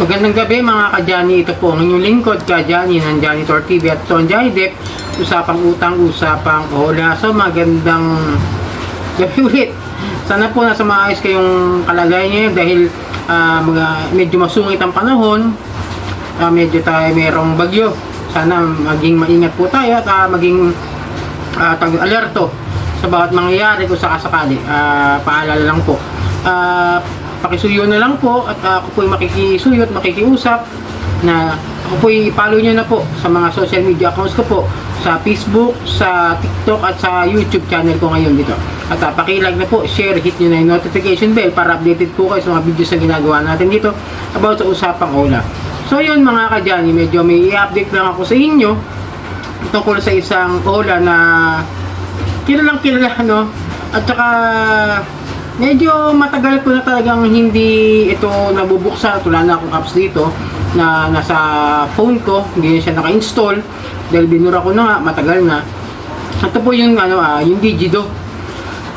Magandang gabi mga ka-Johnny. Ito po ang inyong lingkod ka-Johnny ng Janitor TV at Johnny Depp. Usapang utang, usapang hola. So magandang gabi ulit. Sana po nasa maayos kayong kalagayan ngayon dahil ah, mga, medyo masungit ang panahon. Ah, medyo tayo mayroong bagyo. Sana maging maingat po tayo at ah, maging uh, alerto sa bawat mangyayari kung sakasakali. Ah, paalala lang po. Ah, pakisuyo na lang po at ah, ako po'y makikisuyo at makikiusap na ako po'y follow nyo na po sa mga social media accounts ko po sa Facebook, sa TikTok at sa YouTube channel ko ngayon dito. At uh, pakilag na po, share, hit nyo na yung notification bell para updated po kayo sa mga videos na ginagawa natin dito about sa usapang ola. So yun mga kadyani, medyo may i-update lang ako sa inyo tungkol sa isang ola na kilalang kilala no at saka medyo matagal ko na talagang hindi ito nabubuksan wala na akong apps dito na nasa phone ko. Hindi na siya naka-install. Dahil binura ko na nga matagal na. Ito po yung ano ah, yung Digido.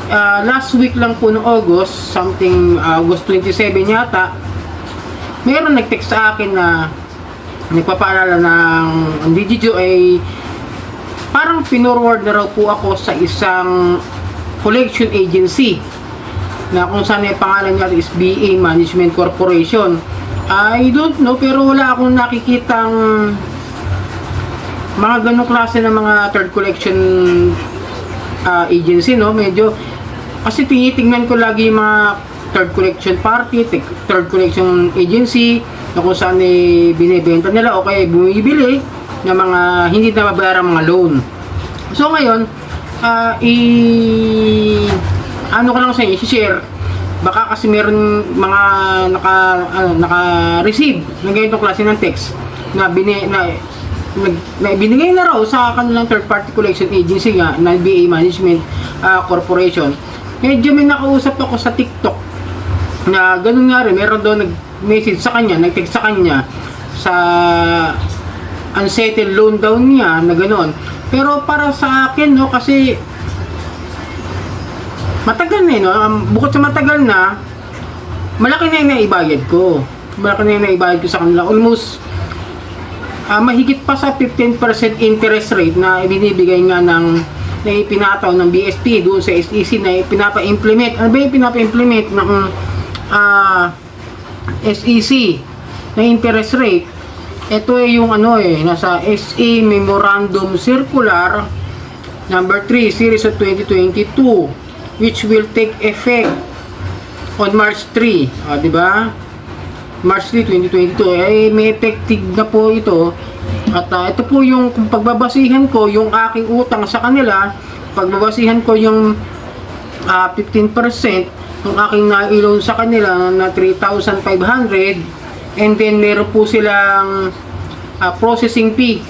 Ah, last week lang po ng August something ah, August 27 yata meron nag-text sa akin na nagpapaalala ng ang Digido ay parang pinorward na raw po ako sa isang collection agency na kung saan yung pangalan niya is BA Management Corporation. I don't know pero wala akong nakikitang mga ganong klase ng mga third collection ah, agency no medyo kasi tinitingnan ko lagi yung mga third collection party, third collection agency na kung saan eh, binibenta nila o kaya bumibili ng mga hindi na mabayaran mga loan. So ngayon, ah, i ano ko lang sa inyo, i-share. Baka kasi meron mga naka ano, naka-receive ng ganitong klase ng text na bini na nag, na binigay na raw sa kanilang third party collection agency nga na BA Management ah, Corporation. Medyo may nakausap ako sa TikTok na ganun nga rin, meron doon nag-message sa kanya, nag-text sa kanya sa unsettled loan daw niya na gano'n. Pero para sa akin, no, kasi matagal na eh, no? Um, bukod sa matagal na, malaki na yung naibayad ko. Malaki na yung naibayad ko sa kanila. Almost, ah, mahigit pa sa 15% interest rate na ibinibigay nga ng na ipinataw ng BSP doon sa SEC na pinapa-implement. Ano ba yung pinapa-implement ng ah, SEC na interest rate? Ito ay yung ano eh, nasa SE Memorandum Circular number 3 series of 2022 which will take effect on March 3, ah, di ba? March 3, 2022 ay may effective na po ito at ah, ito po yung kung pagbabasihan ko yung aking utang sa kanila pagbabasihan ko yung ah, 15% ng aking na-loan sa kanila na 3,500 and then meron po silang ah, processing fee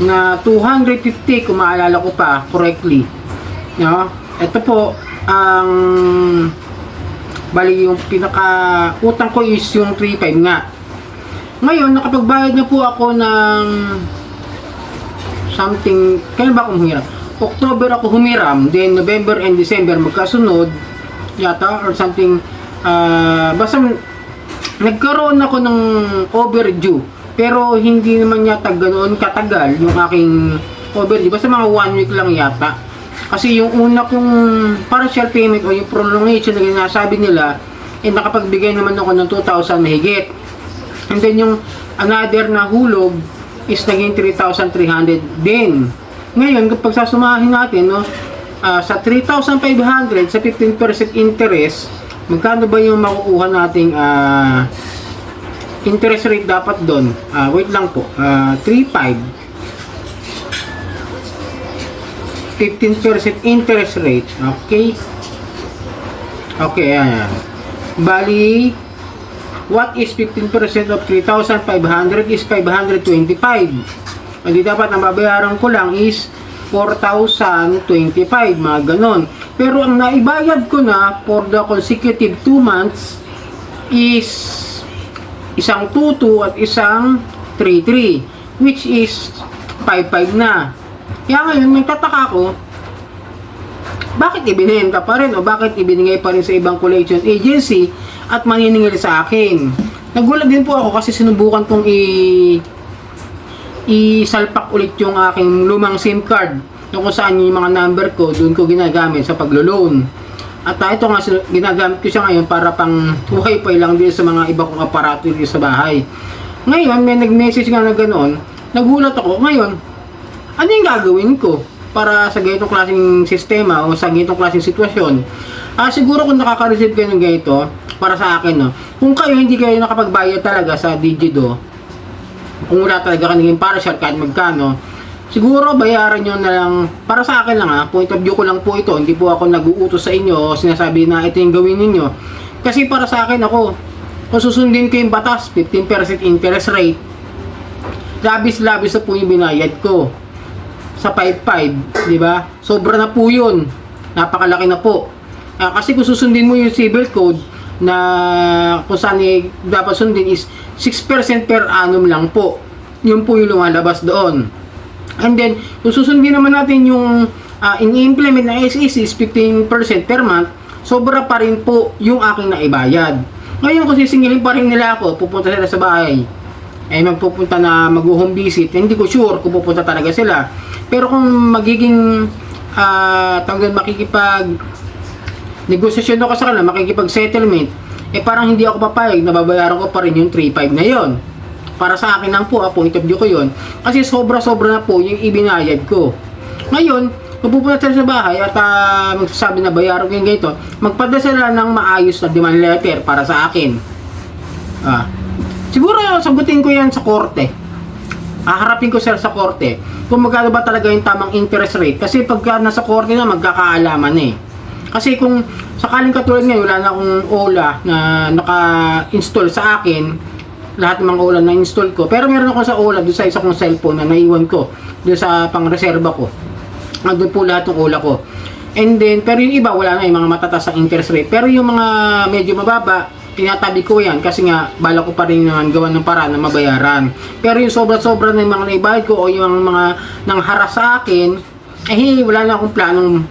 na 250 kung maalala ko pa correctly no? Ito po ang bali yung pinaka utang ko is yung 3,500 nga ngayon nakapagbayad na po ako ng something kailan ba ako humiram? October ako humiram then November and December magkasunod yata or something ah, basta nagkaroon ako ng overdue pero hindi naman yata ganoon katagal yung aking overdue basta mga one week lang yata kasi yung una kong partial payment o yung prolongation na sinasabi nila eh nakapagbigay naman ako ng 2,000 mahigit. And then yung another na hulog is naging 3,300 din. Ngayon kapag sasumahin natin no ah, sa 3,500 sa 15% interest magkano ba yung makukuha nating ah, interest rate dapat doon Ah, wait lang po. Ah, 3,500 15% interest rate. Okay? Okay, ayan. Bali, what is 15% of 3,500 is 525. Hindi dapat ang babayaran ko lang is 4,025, mga ganon. Pero ang naibayad ko na for the consecutive 2 months is isang 2-2 at isang 3-3 which is 5-5 na. Kaya ngayon, may tataka ko, bakit ibinenta pa rin o bakit ibinigay pa rin sa ibang collection agency at maniningil sa akin? Nagulat din po ako kasi sinubukan kong i isalpak ulit yung aking lumang SIM card kung saan yung mga number ko, doon ko ginagamit sa paglo-loan. At ah, ito nga, ginagamit ko siya ngayon para pang wifi lang din sa mga iba kong aparato dito sa bahay. Ngayon, may nag-message nga na gano'n, nagulat ako. Ngayon, ano yung gagawin ko para sa ganitong klaseng sistema o sa ganitong klaseng sitwasyon? Ah, siguro kung nakaka-receive kayo ng ganito, para sa akin, no, kung kayo hindi kayo nakapagbayad talaga sa Digido, kung wala talaga kaningin partial kahit magkano, siguro bayaran nyo na lang, para sa akin lang ha, point of view ko lang po ito, hindi po ako nag-uutos sa inyo o sinasabi na ito yung gawin ninyo. Kasi para sa akin ako, kung susundin ko yung batas, 15% interest rate, labis-labis na po yung binayad ko sa 5.5, di ba? Sobra na po yun. Napakalaki na po. Ah, kasi kung susundin mo yung civil code na kung saan eh, dapat sundin is 6% per annum lang po. Yun po yung lumalabas doon. And then, kung susundin naman natin yung ah, ini-implement ng SEC is 15% per month, sobra pa rin po yung aking naibayad. Ngayon, kung sisingilin pa rin nila ako, pupunta sila sa bahay, ay magpupunta na mag-home visit, hindi ko sure kung pupunta talaga sila. Pero kung magiging ah tawag makikipag negosasyon ako sa kanila, makikipag settlement, eh parang hindi ako papayag, nababayaran ko pa rin yung 3.5 na yon. Para sa akin lang po, ah, point of view ko yon. Kasi sobra-sobra na po yung ibinayad ko. Ngayon, kung pupunta sila sa bahay at ah, magsasabi na bayaran ko yung ganito, magpadasala ng maayos na demand letter para sa akin. Ah, siguro sagutin ko yan sa korte. Haharapin ko sila sa korte kung magkano ba talaga yung tamang interest rate. Kasi pagka nasa korte na, magkakaalaman eh. Kasi kung sakaling katulad ngayon, wala na akong OLA na naka-install sa akin, lahat ng mga OLA na install ko. Pero meron ako sa OLA doon sa isa kong cellphone na naiwan ko doon sa pang-reserva ko. Nandun po lahat ng OLA ko. And then, pero yung iba, wala na yung mga matatas ang interest rate. Pero yung mga medyo mababa, tinatabi ko yan kasi nga bala ko pa rin naman gawa ng paraan na mabayaran. Pero yung sobra-sobra yung mga naibayad ko o yung mga nang haras sa akin, eh wala na akong planong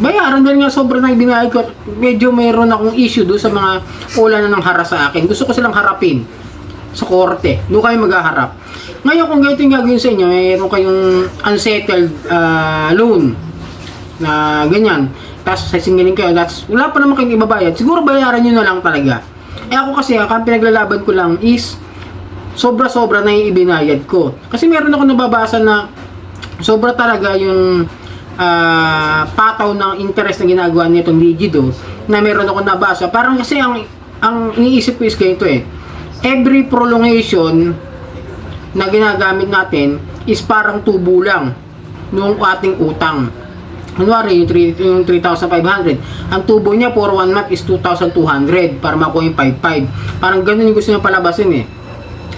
bayaran dahil nga sobra na ibinayad ko at medyo mayroon akong issue doon sa mga wala na nang haras sa akin. Gusto ko silang harapin sa korte. Doon kayo maghaharap. Ngayon kung ganito yung gagawin sa inyo, mayroon kayong unsettled ah, loan na ganyan. Tapos sisingilin kayo, that's, wala pa naman kayong ibabayad. Siguro bayaran nyo na lang talaga. Eh ako kasi, ang pinaglalaban ko lang is sobra-sobra na yung ibinayad ko. Kasi meron ako nababasa na sobra talaga yung ah, pataw ng interest na ginagawa nitong Digido na meron ako nabasa. Parang kasi ang ang iniisip ko is ganito eh. Every prolongation na ginagamit natin is parang tubo lang nung ating utang. Kunwari, yung, 3, yung 3,500. Ang tubo niya for one month is 2,200 para makuha yung 5,500. Parang ganun yung gusto niya palabasin eh.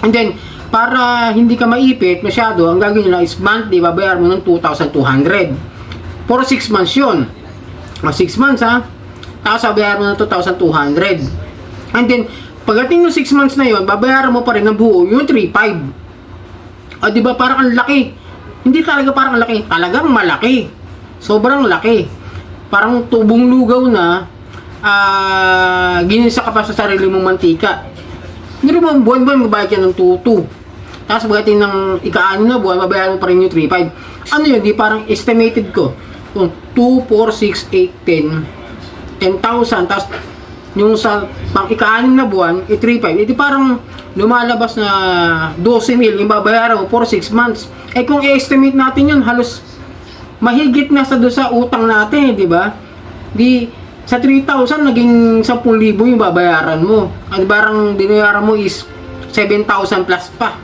And then, para hindi ka maipit masyado, ang gagawin nyo lang is monthly, babayar mo ng 2,200. For 6 months yun. O 6 months ha. Tapos babayar mo ng 2,200. And then, pagdating ng 6 months na yun, babayaran mo pa rin ng buo yung 3,500. O di ba parang ang laki. Hindi talaga parang ang laki, talagang malaki. Sobrang laki. Parang tubong lugaw na ah ginisa ka pa sa sarili mong mantika. Hindi mo buwan-buwan magbayad ka ng 2,2. Tapos pagdating ng ika na buwan, babayaran mo pa rin yung 3,500. Ano yun? Di parang estimated ko. Kung 2, 4, 6, 8, 10, 10,000. Tapos yung sa pang ika na buwan, eh, 3,500. Eh, di parang lumalabas na 12 mil yung babayaran mo for 6 months. Eh kung i-estimate natin yun, halos mahigit na sa doon sa utang natin, di ba? Di sa 3,000 naging 10,000 yung babayaran mo. At barang binayaran mo is 7,000 plus pa.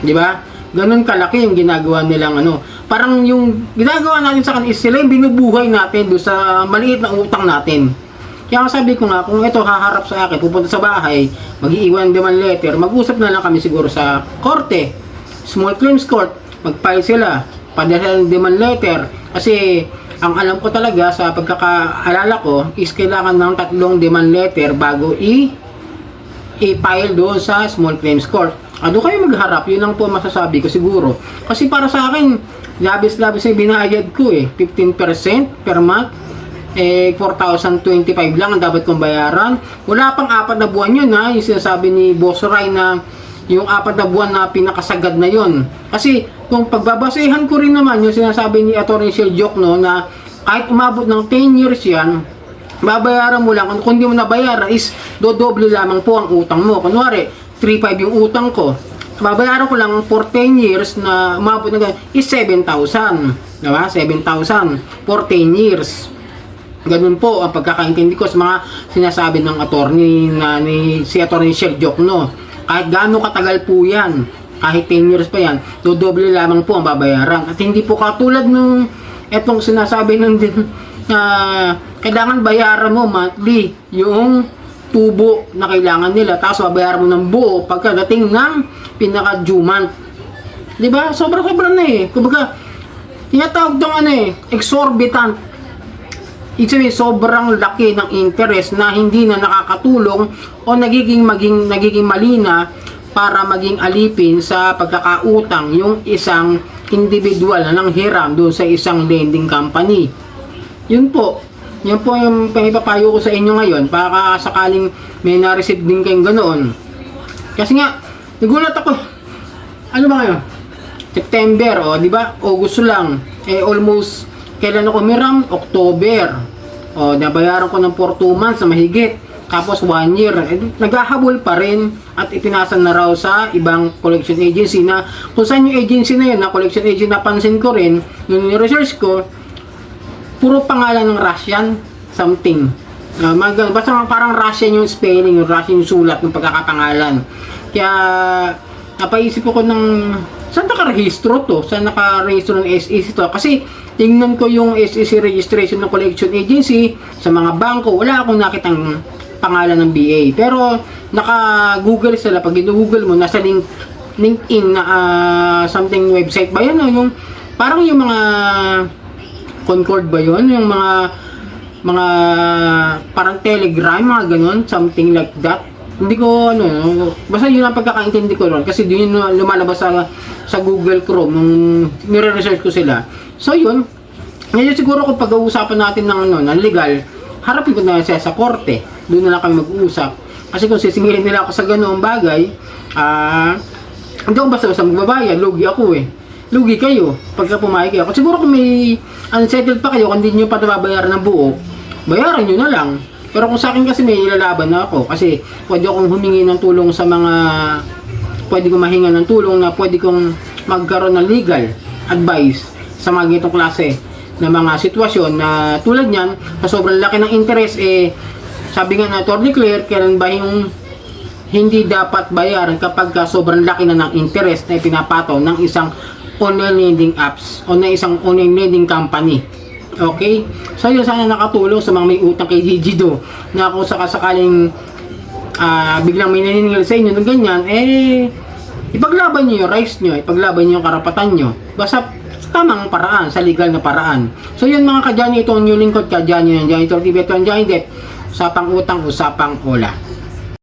Di ba? Ganun kalaki yung ginagawa nilang ano. Parang yung ginagawa natin sa kanila is sila yung binubuhay natin doon sa maliit na utang natin. Kaya sabi ko nga, kung ito haharap sa akin, pupunta sa bahay, mag-iiwan demand letter, mag-usap na lang kami siguro sa korte, small claims court, mag-file sila, padala ng demand letter, kasi ang alam ko talaga sa pagkakaalala ko is kailangan ng tatlong demand letter bago i i-file doon sa small claims court. Doon kayo magharap, yun lang po masasabi ko siguro. Kasi para sa akin, labis-labis yung binayad ko eh. 15% per month. eh 4,025 lang ang dapat kong bayaran. Wala pang apat na buwan yun ha, yung sinasabi ni Boss Ray na yung apat na buwan na pinakasagad na yon. Kasi kung pagbabasehan ko rin naman yung sinasabi ni Atty. Shell no na kahit umabot ng 10 years yan, babayaran mo lang. Kung, kung di mo nabayaran is dodoble lamang po ang utang mo. Kunwari, 3,500 yung utang ko. Babayaran ko lang for 10 years na umabot na ganun is 7,000. Diba? 7,000 for 10 years. Ganun po ang pagkakaintindi ko sa mga sinasabi ng attorney na ni si attorney Shell no. Kahit gaano katagal po yan, kahit 10 years pa yan, dodoble lamang po ang babayaran. At hindi po katulad nung etong sinasabi ng na kailangan bayaran mo monthly yung tubo na kailangan nila tapos babayaran mo ng buo pagkadating ng pinaka due month. 'Di ba? Sobra-sobra na eh. Kumbaga, tinatawag dong ano eh, exorbitant Ibig sabihin, sobrang laki ng interest na hindi na nakakatulong o nagiging maging nagiging malina para maging alipin sa pagkakautang yung isang individual na nanghiram doon sa isang lending company. Yun po. Yun po yung paipapayo ko sa inyo ngayon para sakaling may na-receive din kayong ganoon. Kasi nga, nagulat ako. Ano ba ngayon? September, o, di ba? August lang. Eh, almost, kailan ako miram? October. O, nabayaran ko ng for 2 months na mahigit. Tapos 1 year. Eh, naghahabol pa rin at ipinasa na raw sa ibang collection agency na kung saan yung agency na yun, na collection agency napansin ko rin, nung research ko, puro pangalan ng Russian something. Uh, mga. Basta parang Russian yung spelling, yung Russian yung sulat ng pagkakapangalan. Kaya napaisip ako ng saan nakarehistro to? Saan nakarehistro ng SEC to? Kasi tingnan ko yung SEC registration ng collection agency sa mga bangko, wala akong nakitang pangalan ng BA. Pero naka-google sila, pag google mo, nasa link, LinkedIn na ah, something website ba yan? No? Yung, parang yung mga Concord ba yon Yung mga mga parang telegram, mga ganun, something like that. Hindi ko ano, basta yun ang pagkakaintindi ko ron kasi yun lumalabas sa sa Google Chrome nung nire-research ko sila. So yun, ngayon siguro kung pag-uusapan natin ng ano, ng legal, harapin ko na siya sa korte. Doon na lang kami mag-uusap. Kasi kung sisingilin nila ako sa ganoong bagay, ah, hindi ako basta-basta magbabayad, lugi ako eh. Lugi kayo pagka pumayag kayo. Kasi siguro kung may unsettled pa kayo, kung hindi nyo pa nababayaran ng buo, bayaran nyo na lang. Pero kung sa akin kasi may ilalaban na ako kasi pwede akong humingi ng tulong sa mga pwede kong mahinga ng tulong na pwede kong magkaroon ng legal advice sa mga ganitong klase na mga sitwasyon na tulad niyan sa sobrang laki ng interest eh sabi nga na Attorney Claire kailan ba yung hindi dapat bayaran kapag ka sobrang laki na ng interest na pinapataw ng isang online lending apps o na isang online lending company Okay? So yun sana nakatulong sa mga may utang kay Gigi do na kung sakasakaling ah biglang may naniningil sa inyo ng ganyan, eh ipaglaban nyo yung rights nyo, ipaglaban nyo yung karapatan nyo. Basta tamang paraan, sa legal na paraan. So yun mga kadyani, ito ang new lingkod, kadyani ng Janitor TV, ito ang Johnny Depp, usapang utang, usapang ola.